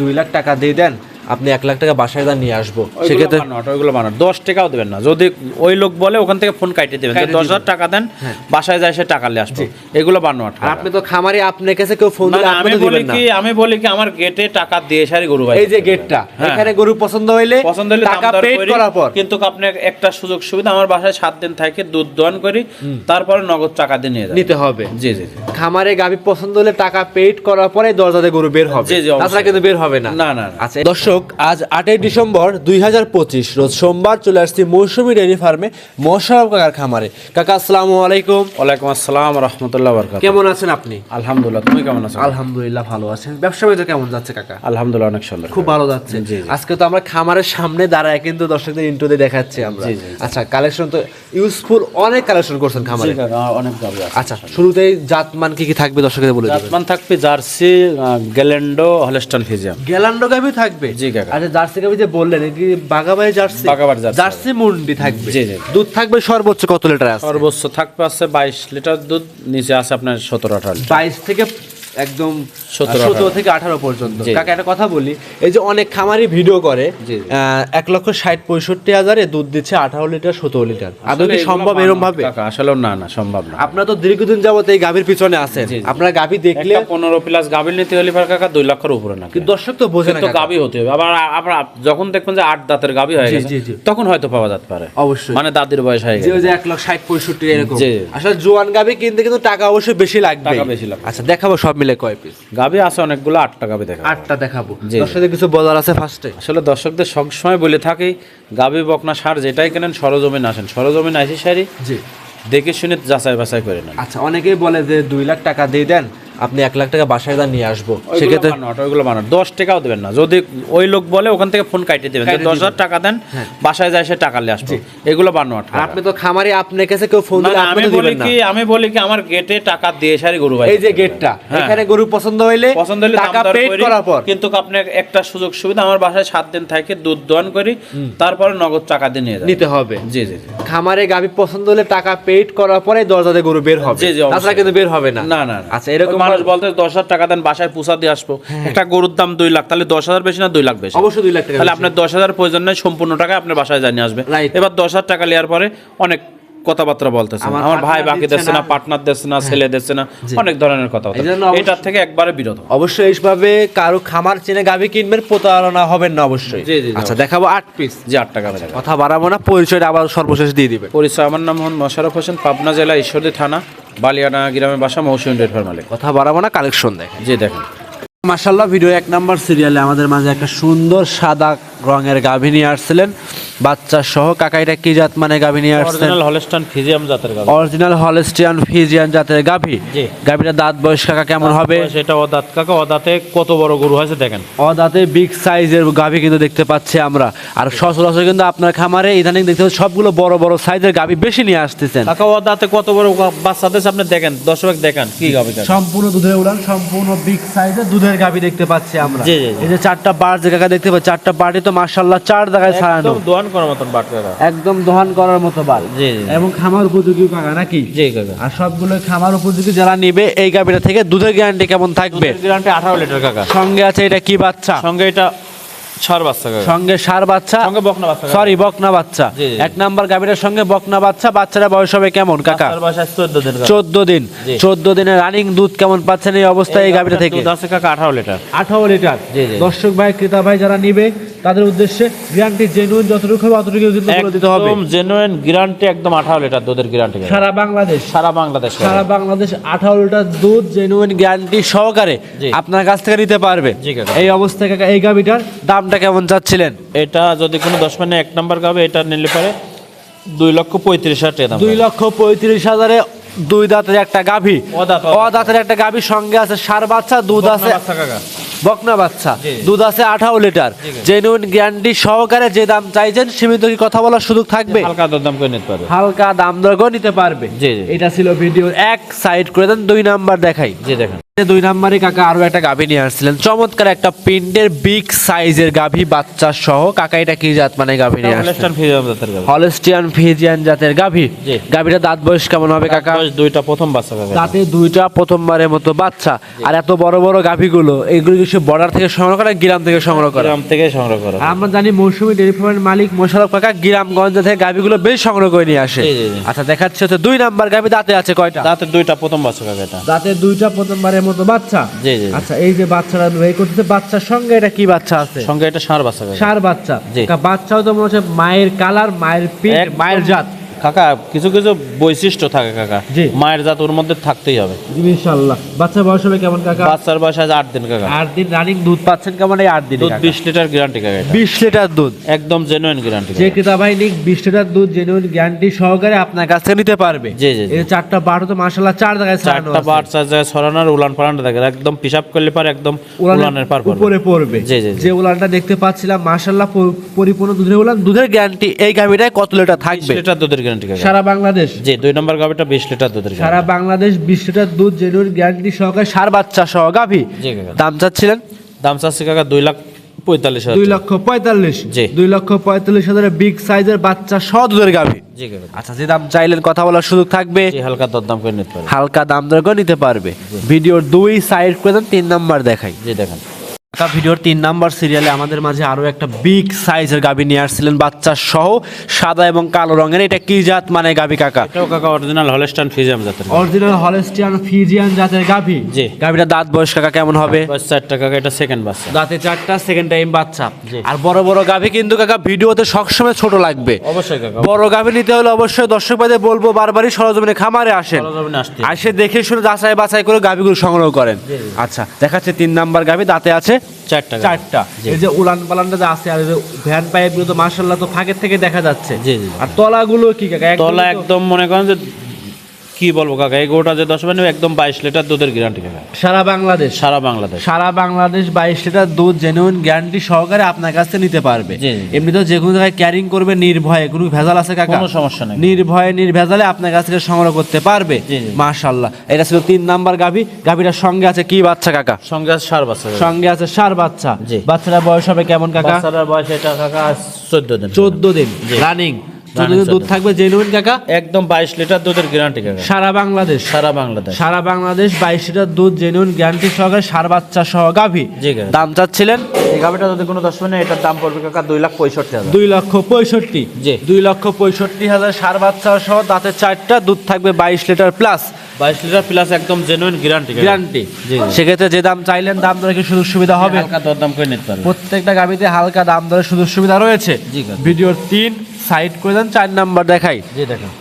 দুই লাখ টাকা দিয়ে দেন। আপনি এক লাখ টাকা বাসায় দা নিয়ে আসব সেক্ষেত্রে ওইগুলো বানানো দশ টাকাও দেবেন না। যদি ওই লোক বলে ওখান থেকে ফোন কাটিয়ে দেবেন দশ হাজার টাকা দেন বাসায় যায় সে টাকা নিয়ে আসব। এগুলো বানানো আপনি তো খামারি আপনার কাছে কেউ ফোন দিলে আমি বলি কি আমি বলি কি আমার গেটে টাকা দিয়ে সারি গরু ভাই এই যে গেটটা হ্যাঁ। এখানে গরু পছন্দ হইলে পছন্দ হলে টাকা পেড করার পর। কিন্তু আপনি একটা সুযোগ সুবিধা আমার বাসায় সাত দিন থাকে দুধ দোয়ান করি তারপরে নগদ টাকা দিয়ে নিয়ে নিতে হবে। জি জি। খামারে গাভী পছন্দ হলে টাকা পেড করার পরে দরজাতে গরু বের হবে। জি, জি। তাছাড়া কিন্তু বের হবে না। না, না, না। আচ্ছা দর্শক আজ আটই ডিসেম্বর দুই হাজার পঁচিশ রোজ সোমবার চলে আসছি মৌসুমী ডেয়ারি ফার্মে মোশারফ কাকার খামারে। কাকা আসসালামু আলাইকুম। ওয়ালাইকুম আসসালাম রহমতুল্লাহ বরকাত কেমন আছেন আপনি? আলহামদুলিল্লাহ তুমি কেমন আছো? আলহামদুলিল্লাহ ভালো আছেন ব্যবসা বাণিজ্য কেমন যাচ্ছে কাকা? আলহামদুলিল্লাহ অনেক সুন্দর। খুব ভালো যাচ্ছে। আজকে তো আমরা খামারের সামনে দাঁড়ায় কিন্তু দর্শকদের ইন্ট্রোতে দেখাচ্ছি আমরা। আচ্ছা কালেকশন তো ইউজফুল অনেক কালেকশন করছেন খামারে। অনেক আচ্ছা শুরুতেই জাতমান কি কি থাকবে দর্শকদের বলে জাতমান থাকবে জার্সি গ্যালেন্ডো হলস্টন ফিজিয়াম। গ্যালান্ডো গাভি থাকবে জি, কাকা। আচ্ছা জার্সি যে বললেন কি বাগাবাড়ি জার্সি বাঘাবাড়ি জার্সি। জার্সি মুন্ডি থাকবে জি, জি। দুধ থাকবে সর্বোচ্চ কত লিটার আছে সর্বোচ্চ থাকবে আছে বাইশ লিটার দুধ নিচে আছে আপনার সতেরো আঠারো লিটার। বাইশ থেকে একদম সতেরো থেকে আঠারো পর্যন্ত। কাকা একটা কথা বলি এই যে অনেক খামারি ভিডিও করে এক লক্ষ ষাট পঁয়ষট্টি হাজারে দুধ দিচ্ছে আঠারো লিটার সতেরো লিটার। আদৌ কি সম্ভব এরকম ভাবে আসলে না না সম্ভব না। আপনারা তো দীর্ঘদিন যাবত এই গাভীর পিছনে আছেন। আপনারা গাভী দেখলে পনেরো প্লাস গাভীর নিতে হলে কাকা দুই লক্ষের উপরে না। কিন্তু দর্শক তো বোঝে না গাভী হতে হবে। আবার আপনার যখন দেখবেন যে আট দাঁতের গাভী হয়ে গেছে। তখন হয়তো পাওয়া যেতে পারে। অবশ্যই। মানে দাদির বয়স হয়ে যে গেছে। যে এক লাখ ষাট পঁয়ষট্টি এরকম। আসলে জোয়ান গাভী কিনতে কিন্তু টাকা অবশ্যই বেশি লাগবে। টাকা বেশি লাগবে। আচ্ছা দেখাবো সব মিলে কয় পিস গাভী আছে অনেকগুলো আটটা গাবে দেখা আটটা দেখাবো। দর্শকদের কিছু বলার আছে ফার্স্টে আসলে দর্শকদের সবসময় বলে থাকি গাভী বকনা সার যেটাই কেনেন সরজমিন আসেন। সরজমিন আইসি সারি জি। দেখে শুনে যাচাই বাছাই করে নেন। আচ্ছা অনেকেই বলে যে দুই লাখ টাকা দিয়ে দেন আপনি এক লাখ টাকা বাসায় দা নিয়ে আসব। সেক্ষেত্রে ওইগুলো বানানো। দশ টাকাও দেবেন না। যদি ওই লোক বলে ওখান থেকে ফোন কাটিয়ে দেবেন। দশ হাজার টাকা দেন বাসায় যায় সে টাকা নিয়ে আসবে। এগুলো বানো আপনি তো খামারি আপনার কাছে কেউ ফোন দিলে আমি বলি কি আমি বলি কি আমার গেটে টাকা দিয়ে সারি গরু ভাই এই যে গেটটা হ্যাঁ। এখানে গরু পছন্দ হইলে পছন্দ হলে টাকা পেড করার পর। কিন্তু আপনি একটা সুযোগ সুবিধা আমার বাসায় সাত দিন থাকে দুধ দোয়ান করি তারপরে নগদ টাকা দিয়ে নিয়ে নিতে হবে। জি জি। খামারে গাভী পছন্দ হলে টাকা পেড করার পরে দরজাতে গরু বের হবে। জি, জি। তাছাড়া কিন্তু বের হবে না। না না। আচ্ছা এরকম মানুষ বলতে দশ হাজার টাকা দেন বাসায় পুষা দিয়ে আসব। একটা গরুর দাম দুই লাখ তাহলে দশ হাজার বেশি না দুই লাখ বেশি? অবশ্যই দুই লাখ টাকা তাহলে আপনার দশ হাজার প্রয়োজন নেই সম্পূর্ণ টাকা আপনার বাসায় জানিয়ে আসবে এবার দশ হাজার টাকা নেওয়ার পরে অনেক কথাবার্তা বলতেছে। আমার ভাই বাকি দিচ্ছে না। পার্টনার দিচ্ছে না ছেলে দিচ্ছে না অনেক ধরনের কথা এটার থেকে একবারে বিরত অবশ্যই এইভাবে কারও খামার চেনে গাভী কিনবেন প্রতারণা হবেন না অবশ্যই। আচ্ছা দেখাবো আট পিস যে আট টাকা কথা বাড়াবো না পরিচয়টা আবার সর্বশেষ দিয়ে দিবেন পরিচয় আমার নাম মোহাম্মদ মোশারফ হোসেন পাবনা জেলা ঈশ্বরদী থানা। বালিয়ানা গ্রামের বাসা মৌসুমী ডেট কথা বাড়াবো না কালেকশন দেখেন। যে দেখেন। মাসাল্লাহ ভিডিও এক নাম্বার সিরিয়ালে আমাদের মাঝে একটা সুন্দর সাদা রঙের গাভী নিয়ে আসছিলেন। বাচ্চা সহ কাকা এটা কি জাত মানে গাভী নিয়ে আসছেন? অরিজিনাল হলস্টান ফিজিয়াম জাতের গাছ অরিজিনাল হলস্টিয়ান ফিজিয়ান জাতের গাভী। জি। গাভীটা দাঁত বয়স কাকা কেমন হবে? সেটা অদাত কাকা অদাতে কত বড় গরু হয়েছে দেখেন। অদাতে বিগ সাইজের গাভী কিন্তু দেখতে পাচ্ছি আমরা। আর সচরাচর কিন্তু আপনার খামারে ইদানিং দেখতে সবগুলো বড় বড় সাইজের গাভী বেশি নিয়ে আসতেছেন। কাকা অদাতে কত বড় বাচ্চা দিয়েছে আপনি দেখেন দর্শক দেখেন কি গাবি সম্পূর্ণ দুধের উলান সম্পূর্ণ বিগ সাইজের দুধের গাভী দেখতে পাচ্ছি আমরা। জি, জি, জি। এই যে চারটা বার যে কাকা দেখতে পাচ্ছি চারটা বাড়ি তো মার্শাল্লাহ চার জায়গায় ছাড়ানো। একদম দোহান করার মতন বাট একদম দোহান করার মতো বাল। জি জি এবং খামার উপযোগী কাকা নাকি? জি কাকা। আর সবগুলো খামার উপযোগী যারা নিবে এই গাবিটা থেকে দুধের গ্যারান্টি কেমন থাকবে? গ্যারান্টি আঠারো লিটার কাকা। সঙ্গে আছে এটা কি বাচ্চা? সঙ্গে এটা বাচ্চা সঙ্গে সার বাচ্চা সঙ্গে বকনা বাচ্চা সরি বকনা বাচ্চা। এক নাম্বার গাভীটার সঙ্গে বকনা বাচ্চা বাচ্চারা বয়স হবে কেমন কাকা? চোদ্দ দিন চোদ্দ দিন। রানিং দুধ কেমন পাচ্ছেন এই অবস্থায় এই গাভীটা থেকে? আছে কাকা আঠারো লিটার। আঠারো লিটার। দর্শক ভাই ক্রেতা ভাই যারা নিবে তাদের উদ্দেশ্যে গ্যারান্টি জেনুইন যতটুকু হবে অতটুকু দিতে হবে। একদম জেনুইন গ্যারান্টি একদম আঠারো লিটার দুধের গ্যারান্টি সারা বাংলাদেশ। সারা বাংলাদেশ সারা বাংলাদেশ আঠারো লিটার দুধ জেনুইন গ্যারান্টি সহকারে আপনার কাছ থেকে নিতে পারবে। এই অবস্থায় কাকা এই গাভীটার দামটা কেমন চাচ্ছিলেন? এটা যদি কোনো দশ মানে এক নাম্বার গাবে এটা নিলে পরে দুই লক্ষ পঁয়ত্রিশ হাজার টাকা দুই লক্ষ পঁয়ত্রিশ হাজারে দুই দাঁতের একটা গাভী। অদাঁতের একটা গাভী সঙ্গে আছে সার বাচ্চা দুধ আছে বকনা বাচ্চা। দুধ আছে আঠারো লিটার। জেনুইন গ্যারান্টি সহকারে যে দাম চাইছেন সীমিত কি কথা বলার সুযোগ থাকবে? হালকা দরদাম করে নিতে পারবে। হালকা দাম দর করে নিতে পারবে। এটা ছিল ভিডিওর এক সাইড করে দেন দুই নাম্বার দেখাই। জি দেখেন। দুই নাম্বারে কাকা আরও একটা গাভী নিয়ে আসছিলেন। চমৎকার একটা পিন্ডের বিগ সাইজের গাভী বাচ্চা সহ। কাকা এটা কি জাত মানে গাভী নিয়ে আসছেন? হলস্টিয়ান ফিজিয়ান জাতের গাভী। গাভীটা দাঁত বয়স কেমন হবে কাকা? দুইটা প্রথম বাচ্চা তাতে দুইটা প্রথমবারের মতো বাচ্চা। আর এত বড় বড় গাভীগুলো এগুলো কি একুশে বর্ডার থেকে সংগ্রহ করা গ্রাম থেকে সংগ্রহ করা। গ্রাম থেকে সংগ্রহ করা। আমরা জানি মৌসুমী ডেয়ারি ফার্মের মালিক মোশারফ কাকা গ্রামগঞ্জ থেকে গাভিগুলো বেশ সংগ্রহ করে নিয়ে আসে। আচ্ছা দেখাচ্ছে হচ্ছে দুই নাম্বার গাভি দাঁতে আছে কয়টা? দাঁতের দুইটা প্রথম বাচ্চা কাকা এটা। দাঁতে দুইটা প্রথমবারের মতো বাচ্চা? জি, জি। আচ্ছা এই যে বাচ্চারা বের করতেছে বাচ্চার সঙ্গে এটা কি বাচ্চা আছে? সঙ্গে এটা ষাঁড় বাচ্চা সার বাচ্চা। বাচ্চাও তো মনে হচ্ছে মায়ের কালার মায়ের পিঠ মায়ের জাত। কাকা কিছু কিছু বৈশিষ্ট্য থাকে কাকা। জি। মায়ের জাত ওর মধ্যে থাকতেই হবে। ইনশাআল্লাহ। বাচ্চা বয়স হবে কেমন কাকা? বাচ্চার বয়স আজ আট দিন কাকা। আট দিন রানিং দুধ। পাচ্ছেন কেমন এই আট দিন দুধ বিশ লিটার গ্যারান্টি কাকা বিশ লিটার দুধ। একদম জেনুইন গ্যারান্টি যে ক্রেতা ভাই নিক বিশ লিটার দুধ জেনুইন গ্যারান্টি সহকারে আপনার কাছ থেকে নিতে পারবে। জি, জি। এই চারটা বারো তো চার জায়গায় ছাড়ানো চারটা বার চার জায়গায় ছড়ানোর উলান পালানটা দেখে একদম পিসাব করলে পার একদম উলানের পার পার উপরে পড়বে। জি, জি। যে উলানটা দেখতে পাচ্ছিলাম মাশাল্লাহ পরিপূর্ণ দুধের উলান দুধের গ্যারান্টি এই গাভিটায় কত লিটার থাকবে? লিটার দুধের গ্যারান্টি সারা বাংলাদেশ? জি দুই নম্বর গাবিটা বিশ লিটার দুধের সারা বাংলাদেশ বিশ লিটার দুধ জেনুইন গ্যারান্টি সহকারে সার বাচ্চা সহ গাভি। জি কাকা। দাম চাচ্ছিলেন? দাম চাচ্ছি কাকা দুই লাখ পঁয়তাল্লিশ হাজার দুই লক্ষ পঁয়তাল্লিশ। জি। দুই লক্ষ পঁয়তাল্লিশ হাজারের বিগ সাইজের বাচ্চা সহ দুধের গাভি। জি কাকা। আচ্ছা যে দাম চাইলেন কথা বলার সুযোগ থাকবে। হালকা দরদাম করে নিতে পারে হালকা দাম দর করে নিতে পারবে। ভিডিওর দুই সাইড করে দেন তিন নাম্বার দেখাই। জি দেখেন। ঢাকা ভিডিওর তিন নাম্বার সিরিয়ালে আমাদের মাঝে আরও একটা বিগ সাইজের গাবি নিয়ে আসছিলেন বাচ্চা সহ সাদা এবং কালো রঙের। এটা কি জাত মানে গাবি কাকা? এটাও কাকা অরিজিনাল হলস্টান ফিজিয়াম জাতের অরিজিনাল হলেস্টিয়ান ফিজিয়ান জাতের গাভি জি। গাভিটা দাঁত বয়স কাকা কেমন হবে? চারটা কাকা এটা সেকেন্ড বাচ্চা। দাঁতে চারটা সেকেন্ড টাইম বাচ্চা। আর বড় বড় গাভি কিন্তু কাকা ভিডিওতে সবসময় ছোট লাগবে। অবশ্যই কাকা। বড় গাভি নিতে হলে অবশ্যই দর্শক ভাইদের বলব বারবারই সরজমিনে খামারে আসেন। আসে দেখে শুনে যাচাই বাছাই করে গাভিগুলো সংগ্রহ করেন। আচ্ছা দেখাচ্ছে তিন নাম্বার গাভি দাঁতে আছে চারটা চারটা। এই যে উলান পালানটা যে আছে আর এই যে ভ্যান পাইপগুলো তো মার্শাল্লাহ তো ফাঁকের থেকে দেখা যাচ্ছে। জি, জি, জি। আর তলাগুলো কি কাকা তলা একদম মনে করেন যে কি বলব কাকা? এই গোটা যে দশ মানে একদম বাইশ লিটার দুধের গ্যারান্টি কাকা। সারা বাংলাদেশ? সারা বাংলাদেশ। সারা বাংলাদেশ বাইশ লিটার দুধ জেনুইন গ্যারান্টি সহকারে আপনার কাছ থেকে নিতে পারবে। এমনি তো যে কোনো জায়গায় ক্যারিং করবে নির্ভয়ে কোনো ভেজাল আছে কাকা? কোনো সমস্যা নেই। নির্ভয়ে নির্ভেজালে আপনার কাছ থেকে সংগ্রহ করতে পারবে। মাশাল্লাহ এটা ছিল তিন নাম্বার গাভি। গাভিটার সঙ্গে আছে কি বাচ্চা কাকা? সঙ্গে আছে সার বাচ্চা সঙ্গে আছে সার বাচ্চা। জি। বাচ্চারা বয়স হবে কেমন কাকা? বাচ্চাটার বয়স এটা কাকা চোদ্দ দিন। চোদ্দ দিন। রানিং চোদ্দ Running দিন দুধ থাকবে জেনুইন কাকা? একদম বাইশ লিটার দুধের গ্যারান্টি কাকা। সারা বাংলাদেশ। সারা বাংলাদেশ। সারা বাংলাদেশ বাইশ লিটার দুধ জেনুইন গ্যারান্টি সহকারে সার বাচ্চা সহ গাভি। দাম চাচ্ছিলেন? এই গাভিটা যদি কোনো দশ মিনিট এটার দাম পড়বে কাকা দুই লাখ পঁয়ষট্টি হাজার। দুই লক্ষ পঁয়ষট্টি। জি। দুই লক্ষ পঁয়ষট্টি হাজার সার বাচ্চা সহ দাঁতে চারটা দুধ থাকবে বাইশ লিটার প্লাস বাইশ লিটার প্লাস একদম জেনুইন গ্যারান্টি গ্যারান্টি। সেক্ষেত্রে যে দাম চাইলেন দাম দরে কি সুযোগ সুবিধা হবে? হালকা দরদাম করে নিতে পারবে প্রত্যেকটা গাভিতে হালকা দাম দরে সুযোগ সুবিধা রয়েছে। জি, ভিডিওর তিন সাইড করে দেন চার নাম্বার দেখাই। জি দেখেন।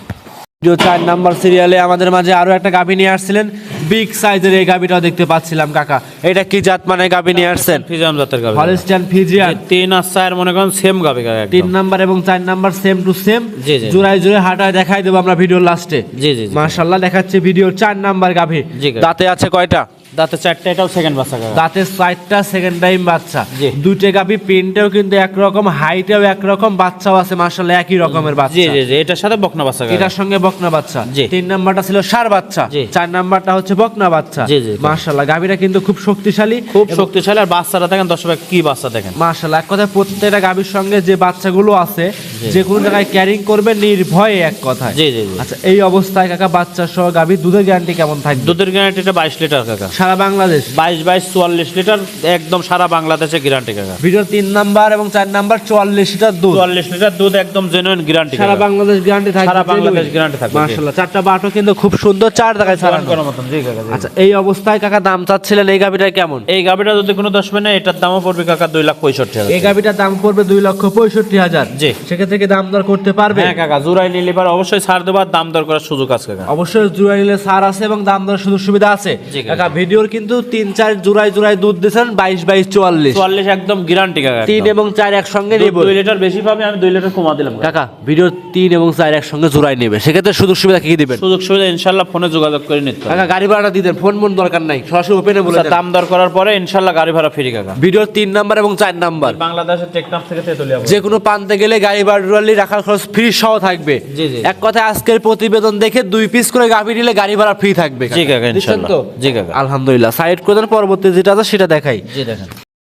ভিডিও চার নাম্বার সিরিয়ালে আমাদের মাঝে আরও একটা গাভি নিয়ে আসছিলেন বিগ সাইজের এই গাভিটাও দেখতে পাচ্ছিলাম কাকা। এটা কি জাত মানে গাভি নিয়ে আসছেন? ফিজাম জাতের গাভি। Holstein Friesian. তিন আর চার মনে করেন সেম গাভি তিন নাম্বার এবং চার নাম্বার সেম টু সেম জি, জি। জোড়ায় জোড়ে হাঁটায় দেখাই দেবো আমরা ভিডিওর লাস্টে জি জি মাশাল্লাহ দেখাচ্ছে ভিডিওর চার নাম্বার গাভি। দাঁতে আছে কয়টা? দাঁতে চারটে এটাও সেকেন্ড বাচ্চা দাঁতে চারটা সেকেন্ড টাইম বাচ্চা। দুইটা গাভি প্রিন্টেও কিন্তু একরকম হাইটেও একরকম বাচ্চাও আছে মাশাল্লাহ একই রকমের বাচ্চা। জি জি এটার সাথে বকনা বাচ্চা এটার সঙ্গে বকনা বাচ্চা। তিন নাম্বারটা ছিল সার বাচ্চা চার নাম্বারটা হচ্ছে বকনা বাচ্চা। জি, জি, কাকা। গাভিটা কিন্তু খুব শক্তিশালী খুব শক্তিশালী আর বাচ্চাটা দেখেন দশ ভাই কি বাচ্চা দেখেন। মাশাল্লাহ এক কথায় প্রত্যেকটা গাভির সঙ্গে যে বাচ্চাগুলো আছে যে কোনো জায়গায় ক্যারিং করবে নির্ভয়ে এক কথায়। জি জি জি। আচ্ছা এই অবস্থায় কাকা বাচ্চা সহ গাভি দুধের গ্যারান্টি কেমন থাকবে? দুধের গ্যারান্টিটা বাইশ লিটার কাকা। সারা বাংলাদেশ? বাইশ বাইশ চুয়াল্লিশ লিটার একদম সারা বাংলাদেশে গ্যারান্টি কাকা। ভিডিও তিন নাম্বার এবং চার নাম্বার চুয়াল্লিশ লিটার দুধ। চুয়াল্লিশ লিটার দুধ একদম জেনুইন গ্যারান্টি সারা বাংলাদেশ গ্যারান্টি থাকবে সারা বাংলাদেশ থাকবে, জি। মাশাআল্লাহ চারটা বাটো কিন্তু খুব সুন্দর চার জায়গায় ছাড়ানো। করার মতন জি কাকা আচ্ছা এই অবস্থায় কাকা দাম চাচ্ছিলেন এই গাভিটা কেমন? এই গাভিটা যদি কোনো দশ মিনিট এটার দামও পড়বে কাকা দুই লাখ পঁয়ষট্টি হাজার এই গাভিটার দাম পড়বে দুই লক্ষ পঁয়ষট্টি হাজার। জি। সেক্ষেত্রে কি দাম দর করতে পারবে? হ্যাঁ কাকা জুরাই নিলে এবার অবশ্যই ছাড় দেবার দাম দর করার সুযোগ আছে কাকা। অবশ্যই জোড়াই নিলে সার আছে এবং দাম দর সুযোগ সুবিধা আছে। কাকা। কাকা ভিডিওর কিন্তু তিন চার জোড়াই জোড়াই দুধ দিয়েছেন বাইশ বাইশ চুয়াল্লিশ। চুয়াল্লিশ একদম গ্যারান্টি কাকা তিন এবং চার একসঙ্গে নেব। দুই লিটার বেশি পাবে আমি দুই লিটার কমা দিলাম কাকা। ভিডিওর তিন এবং চার একসঙ্গে জোড়াই নেবে। সেক্ষেত্রে সুযোগ সুবিধা কি দিবেন? সুযোগ সুবিধা ইনশাল্লাহ ফোনে যোগাযোগ করে নিতে কাকা গাড়ি ভাড়াটা দিতেন ফোন মন দরকার নাই সরাসরি ওপেনে বলে দাম দর করার পরে ইনশাল্লাহ গাড়ি ভাড়া ফ্রি কাকা। ভিডিওর তিন নাম্বার এবং চার নাম্বার। বাংলাদেশের টেকনাফ থেকে তেতুলিয়া যে কোনো প্রান্তে গেলে গাড়ি ভাড়া রাখার খরচ ফ্রি সহ থাকবে। জি, জি। এক কথায় আজকের প্রতিবেদন দেখে দুই পিস করে গাভি নিলে গাড়ি ভাড়া ফ্রি থাকবে জি কাকা ইনশাল্লাহ। জি কাকা। আলহামদুলিল্লাহ। সাইড করে দেন পরবর্তী যেটা আছে সেটা দেখাই। জি দেখেন।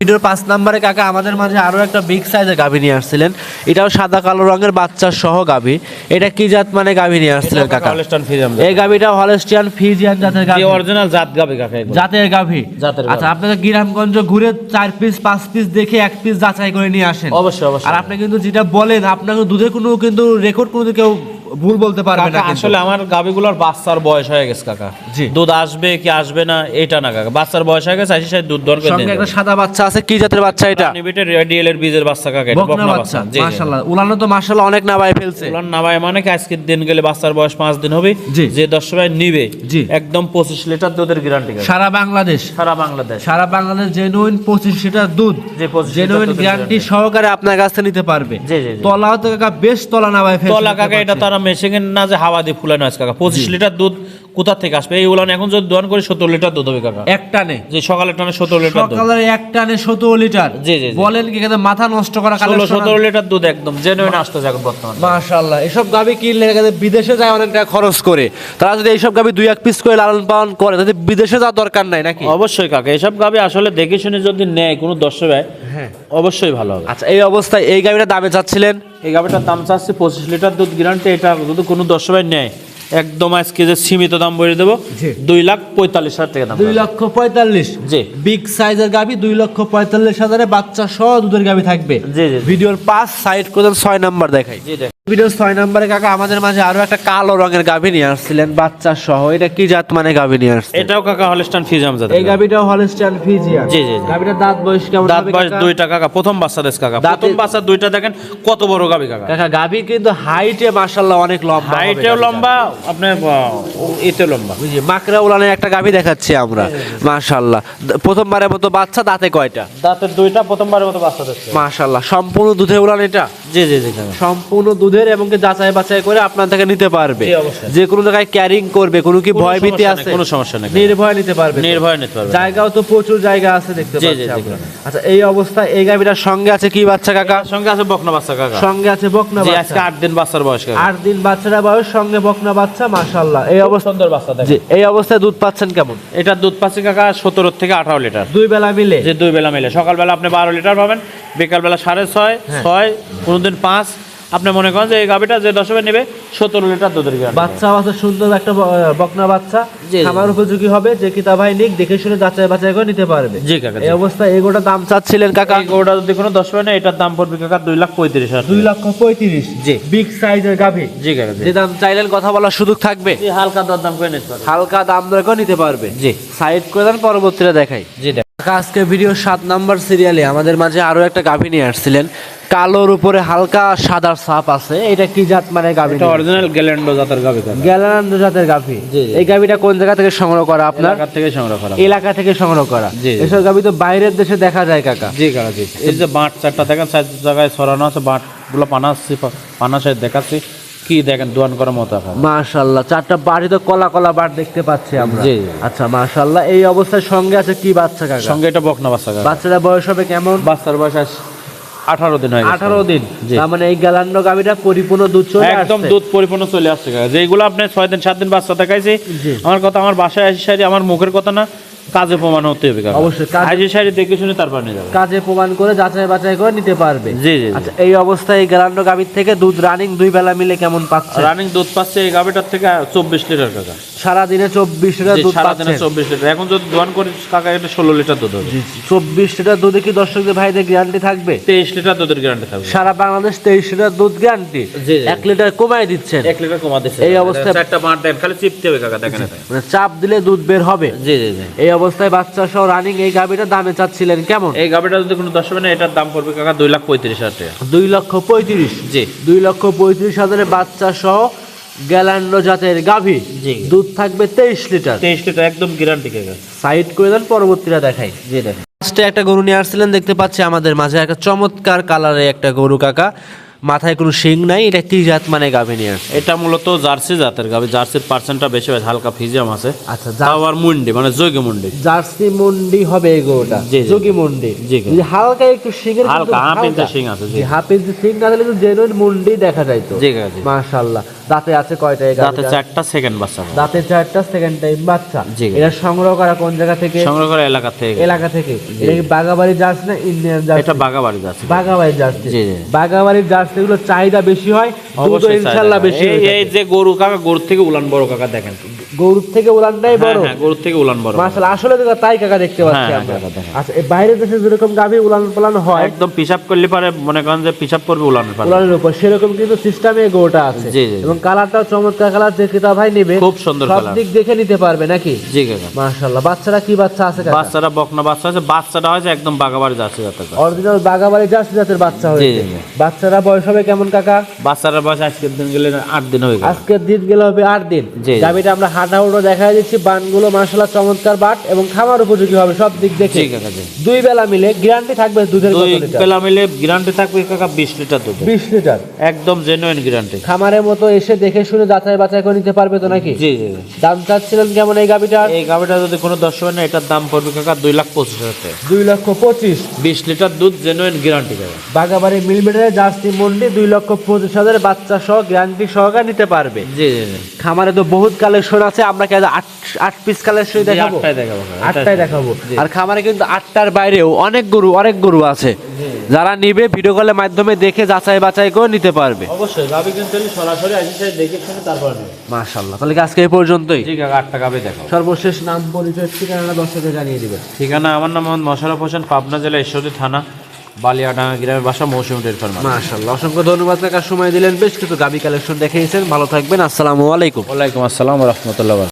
ভিডিওর পাঁচ নম্বরে কাকা আমাদের মাঝে আরও একটা বিগ সাইজের গাভী নিয়ে আসছিলেন। এটাও সাদা কালো রঙের বাচ্চা সহ গাভী। এটা কি জাত মানে গাভী নিয়ে আসছিলেন কাকা? এই গাভীটা হলস্টিয়ান ফিজিয়ান জাতের গাভী। অরিজিনাল জাত গাবে কাকা জাতের গাভী। জাতের আচ্ছা আপনাদের গ্রামগঞ্জ ঘুরে চার পিস পাঁচ পিস দেখে এক পিস যাচাই করে নিয়ে আসেন। অবশ্যই অবশ্যই। আর আপনি কিন্তু যেটা বলেন আপনার দুধের কোনো কিন্তু রেকর্ড কোনো কেউ ভুল বলতে পারবে না আসলে আমার গাবিগুলোর বাচ্চার বয়স হয়ে গেছে কাকা। জি। দুধ আসবে কি আসবে না এটা না কাকা। বাচ্চার বয়স হয়ে গেছে আসি সাই দুধ দরকার সঙ্গে একটা সাদা বাচ্চা আছে কি জাতের বাচ্চা এটা? রেডিয়েল এর বীজের বাচ্চা কাকা এটা, বকনা বাচ্চা জি। মাশাআল্লাহ। উলানো তো মাশাআল্লাহ অনেক নাবাই ফেলছে। উলান নামায় মানে কি আজকের দিন গেলে বাচ্চার বয়স পাঁচ দিন হবে জি। যে দশ সময় নিবে জি। একদম পঁচিশ লিটার দুধের গ্যারান্টি সারা বাংলাদেশ। সারা বাংলাদেশ। সারা বাংলাদেশ জেনুইন পঁচিশ লিটার দুধ জি, 25 লিটার জেনুইন দুধের গ্যারান্টি সহকারে আপনার কাছ থেকে নিতে পারবে। জি, জি। তলাও তো কাকা বেশ তলা নাবাই ফেলছে তলা কাকা এটা। তারা মেশিনের না যে হাওয়া দিয়ে ফুলানো আছে কাকা? পঁচিশ লিটার দুধ কোথা থেকে আসবে? এই উলান এখন যদি দোয়ান করে সত্তর লিটার দুধ হবে কাকা। এক টানে? যে সকালে টানে সত্তর লিটার দুধ। সকালের এক টানে সতেরো লিটার? জি, জি। বলেন কি মাথা নষ্ট করা ষোলো সতেরো লিটার দুধ একদম জেনুইন আসতেছে এখন বর্তমানে। মাশাআল্লাহ এসব গাবি কিনলে বিদেশে যায় অনেক টাকা খরচ করে। তারা যদি এইসব গাবি দুই এক পিস করে লালন পালন করে তাহলে বিদেশে যাওয়ার দরকার নাই নাকি? অবশ্যই কাকা এসব গাবে আসলে দেখে শুনে যদি নেয় কোনো দর্শক হয় হ্যাঁ। অবশ্যই ভালো হবে। আচ্ছা এই অবস্থায় এই গাবিটা দামে চাচ্ছিলেন? এই গাবিটার দাম চাচ্ছে পঁচিশ লিটার দুধ গ্যারান্টি এটা যদি কোনো দর্শক নেয় একদম আজকে যে সীমিত দাম বলে দেবো দুই লাখ পঁয়তাল্লিশ হাজার টাকা দাম দুই লক্ষ পঁয়তাল্লিশ। জি। বিগ সাইজের গাবি দুই লক্ষ পঁয়তাল্লিশ হাজারে বাচ্চা সহ দুধের গাবি থাকবে। জি, জি। ভিডিওর পাঁচ সাইড করে ছয় নাম্বার দেখাই। জি ছয় নাম্বারে কাকা আমাদের মাঝে আরও একটা কালো রঙের গাভী নিয়ে আসছিলেন বাচ্চা সহ। এটা কি জাত মানে গাভী নিয়ে আসছে এটাও কাকা হলস্টান এই গাভীটাও হলস্টিয়ান ফিজিয়ান জি, জি, জি। গাভীটার দাঁত বয়স কেমন দাঁত বয়স দুইটা কাকা প্রথম বাচ্চা দেশ কাকা। প্রথম বাচ্চা দুইটা দেখেন কত বড় গাবি কাকা। কাকা গাভী কিন্তু হাইটে মাশাআল্লাহ অনেক লম্বা হাইটেও লম্বা এতে লম্বা। বুঝি মাকড়া উলানের একটা গাভী দেখাচ্ছি আমরা মাশাআল্লাহ। প্রথমবারের মতো বাচ্চা দাঁতে কয়টা? দাঁতের দুইটা প্রথমবারের মতো বাচ্চা মাশাআল্লাহ সম্পূর্ণ দুধে উলান এটা? জি জি জি সম্পূর্ণ দুধের এবং যাচাই বাছাই করে আপনার থেকে নিতে পারবে। যে কোনো জায়গায় ক্যারিং করবে কোনো কি ভয় ভীতি আছে? কোনো সমস্যা নেই। নির্ভয় নিতে পারবে নির্ভয় নিতে পারবে। জায়গাও তো প্রচুর জায়গা আছে দেখতে পাচ্ছি। আচ্ছা এই অবস্থায় এই গাভীটার সঙ্গে আছে কি বাচ্চা কাকা? সঙ্গে আছে বকনা বাচ্চা কাকা। সঙ্গে আছে বকনা জি আজকে বাচ্চা আট দিন বাচ্চার বয়স কাকা। আট দিন বাচ্চারা বয়স সঙ্গে বকনা বাচ্চা মাশাআল্লাহ। এই অবস্থা সুন্দর বাচ্চা জি এই অবস্থায় দুধ পাচ্ছেন কেমন? এটা দুধ পাচ্ছি কাকা সতেরো থেকে আঠারো লিটার। দুই বেলা মিলে? যে দুই বেলা মিলে। সকালবেলা আপনি বারো লিটার পাবেন বিকালবেলা সাড়ে ছয় হ্যাঁ। ছয় কোনোদিন পাঁচ আপনি মনে করেন যে এই গাভিটা যে দশমে নেবে সতেরো লিটার দুধের গ্যারান্টি। বাচ্চা আছে সুন্দর একটা বকনা বাচ্চা। খামার উপযোগী হবে যে কিতা ভাই নিক দেখে শুনে যাচাই বাছাই করে নিতে পারবে। জি কাকা এই অবস্থায় এগোটা দাম চাচ্ছিলেন কাকা? এই গরুটা যদি কোনো দশমে নেয় এটার দাম পড়বে কাকা দুই লাখ পঁয়ত্রিশ হাজার দুই লক্ষ পঁয়ত্রিশ। জি। বিগ সাইজের গাভী। জি কাকা যে দাম চাইলেন কথা বলার সুযোগ থাকবে। হালকা দর দাম করে নিতে পারবে। হালকা দাম দর করে নিতে পারবে। জি। সাইড করে দেন পরবর্তীতে দেখাই। জি আজকে ভিডিও সাত নাম্বার সিরিয়ালে আমাদের মাঝে আরও একটা গাভী নিয়ে আসছিলেন। কালোর উপরে হালকা সাদার ছাপ আছে। এটা কি জাত মানে গাভী এটা অরিজিনাল গ্যালেন্ডো জাতের গাভি গ্যালান্ড জাতের গাভী। এই গাভীটা কোন জায়গা থেকে সংগ্রহ করা আপনার? এলাকার থেকে সংগ্রহ করা। এলাকা থেকে সংগ্রহ করা। এসব গাভী তো বাইরের দেশে দেখা যায় কাকা। জি কাকা জি এই যে বাঁট চারটা দেখেন চার জায়গায় ছড়ানো আছে বাঁটগুলো পানা আসছে পানা সাইড দেখাচ্ছি। কি দেখেন দোয়ান করার মতো মাশাল্লাহ চারটা বাড়ি তো কলা কলা বার দেখতে পাচ্ছি আমরা। জি। আচ্ছা মাশাল্লাহ এই অবস্থায় সঙ্গে আছে কি বাচ্চা কাকা? সঙ্গে এটা বকনা বাচ্চা কাকা। বাচ্চাটা বয়স হবে কেমন? বাচ্চার বয়স আঠারো দিন হয়ে আঠারো দিন। তার মানে এই গ্যালান্ড গাভীটা পরিপূর্ণ দুধ চলে একদম দুধ পরিপূর্ণ চলে আসছে যেগুলো আপনি ছয় দিন সাত দিন বাচ্চা দেখাইছি আমার কথা আমার বাসায় আসি সারি আমার মুখের কথা না। কাজে প্রমাণ হতে হবে অবশ্যই, আইজি দেখে শুনে তারপর নিয়ে যাবে। কাজে প্রমাণ করে যাচাই বাছাই করে নিতে পারবে। জি জি আচ্ছা এই অবস্থায় এই গ্যালান্ড গাভীর থেকে দুধ রানিং দুই বেলা মিলে কেমন পাচ্ছে? রানিং দুধ পাচ্ছে এই গাভিটার থেকে চব্বিশ লিটার কাকা। সারা দিনে চব্বিশ লিটার দুধ সারাদিনে চব্বিশ লিটার এখন যদি দোয়ান করি কাকা এটা ষোলো লিটার দুধ হবে। চব্বিশ লিটার দুধে কি দর্শকদের ভাইদের গ্যারান্টি থাকবে? তেইশ লিটার দুধের গ্যারান্টি থাকবে। সারা বাংলাদেশ তেইশ লিটার দুধ গ্যারান্টি। এক লিটার কমায় দিচ্ছেন। এক লিটার কমা দিচ্ছে এই অবস্থায়- চারটা বাঁট দেন খালি চিপতে হবে কাকা দেখেন। মানে চাপ দিলে দুধ বের হবে। জি জি জি। এই অবস্থায় বাচ্চা সহ রানিং এই গাভীটা দামে চাচ্ছিলেন কেমন? এই গাভিটা যদি কোনো দশ হবে না এটার দাম পড়বে কাকা দুই লাখ পঁয়ত্রিশ হাজার টাকা। দুই লক্ষ পঁয়ত্রিশ? জি। দুই লক্ষ পঁয়ত্রিশ হাজারের বাচ্চা সহ গ্যালান্ড জাতের গাভী। দুধ থাকবে তেইশ লিটার। তেইশ লিটার একদম গ্যারান্টি সাইড করে দেন পরবর্তীটা দেখাই। জি দেখেন। একটা গরু নিয়ে আসছিলেন দেখতে পাচ্ছি আমাদের মাঝে একটা চমৎকার কালারে একটা গরু কাকা। মাথায় কোনো শিং নাই এটা কি জাত মানে গাভিনিয়ার এটা মূলত জার্সি জাতের গাভি জার্সির পার্সেন্টটা বেশি হয় হালকা ফিজিয়াম আছে। আচ্ছা জাওয়ার আবার মুন্ডি মানে যোগী মুন্ডি। জার্সি মুন্ডি হবে গোটা যোগি মন্ডি। জি। হালকা একটু শিঙের কিন্তু হালকা, হাফ। ইঞ্চি শিং আছে, জি। হাফ ইঞ্চি শিং না দিলে তো জেনুইন মুন্ডি দেখা যায় তো জি। মাশাআল্লাহ। দাঁতে আছে কয়টা দাঁতে চারটা সেকেন্ড বাচ্চা দাঁতে চারটা সেকেন্ড টাইম বাচ্চা। এটা সংগ্রহ করা কোন জায়গা থেকে? সংগ্রহ করে এলাকা থেকে। এলাকা থেকে। এটা কি বাগাবাড়ি জার্সি না ইন্ডিয়ান জার্সি এটা বাগাবাড়ি যাচ্ছে বাগাবাড়ির জার্সি জি, জি। বাগাবাড়ির জার্সি গুলো চাহিদা বেশি হয় ইনশাল্লাহ চাহিদা। বেশি এই- এই যে গরু কাকা গরুর থেকে উলান বড় কাকা দেখেন। গরুর থেকে উলানটাই হ্যাঁ বড়? হ্যাঁ গরুর থেকে উলান বড়। মাশাআল্লাহ আসলে তো তাই কাকা দেখতে পাচ্ছি হ্যাঁ, আমরা। আচ্ছা এই বাইরের দেশে যেরকম গাভী উলান পালান হয় একদম পিসাব করলে পারে মনে করেন যে পিসাব করবে উলান পারে উলানের উপর সেরকম কিন্তু সিস্টেমে গরুটা আছে। জি, জি। এবং কালারটাও চমৎকার কালার যে ক্রেতা ভাই নেবে খুব সুন্দর সব দিক দেখে নিতে পারবে নাকি? জি কাকা মাশাআল্লাহ। বাচ্চারা কি বাচ্চা আছে কাকা? বাচ্চাটা বকনা বাচ্চা আছে বাচ্চাটা হয়েছে একদম বাগাবাড়ি যাচ্ছে যাতে অরিজিনাল বাগাবাড়ি জার্সি জাতের বাচ্চা হয়েছে। জি, জি। বাচ্চারা বয়স হবে কেমন কাকা? বাচ্চাটার বয়স আজকের দিন গেলে আট দিন হয়ে গেল। আজকের দিন গেলে হবে আট দিন। জি, জি। আমরা হাঁটা উঠো দেখা দিচ্ছি। বানগুলো মাসাল্লাহ চমৎকার বাট এবং খামার উপযোগী হবে সব দিক দেখে। জি কাকা জি। দুই বেলা মিলে গ্যারান্টি থাকবে দুধের কত দুই বেলা মিলে গ্যারান্টি থাকবে কাকা বিশ লিটার দুধ বিশ লিটার। একদম জেনুইন গ্যারান্টি খামারের মতো এসে দেখে শুনে যাচাই বাছাই করে নিতে পারবে তো নাকি? জি জি। দাম চাচ্ছিলেন কেমন এই গাভিটার? এই গাভিটা যদি কোনো দর্শক না এটার দাম পড়বে কাকা দুই লাখ পঁচিশ হাজার টাকা। দুই লক্ষ পঁচিশ। বিশ লিটার দুধ জেনুইন গ্যারান্টি কাকা বাগাবাড়ি মিলমিটারে জার্সি মন্ডি দুই লক্ষ পঁচিশ হাজার বাচ্চা সহ গ্যারান্টি সহকারে নিতে পারবে। জি জি জি। খামারে তো বহুত কালেকশন আছে আমরা কি আজ আট আট পিস কালেকশন দেখাবো? আটটায় দেখাবো কাকা, আটটাই দেখাবো। আর খামারে কিন্তু আটটার বাইরেও অনেক গরু অনেক গরু আছে। যারা নিবে ভিডিও কলের মাধ্যমে দেখে যাচাই বাছাই করে নিতে পারবে। অবশ্যই গাভি কিন্তু সরাসরি দেখে শুনে তারপর মাশাল্লাহ তাহলে আজকে এই পর্যন্তই? ঠিক আছে সর্বশেষ নাম পরিচয় ঠিকানা জানিয়ে দেবেন। ঠিকানা আমার নাম মোহাম্মদ মশারফ হোসেন পাবনা জেলা ঈশ্বরদী থানা বালিয়াডাঙ্গা গ্রামের বাসা মৌসুমী ডেয়ারি ফার্ম মাশাল্লাহ অসংখ্য ধন্যবাদ সময় দিলেন বেশ কিছু গাবি কালেকশন দেখিয়েছেন ভালো থাকবেন আসসালামু আলাইকুম। ওয়ালাইকুম আসসালাম রহমতুল্লাহ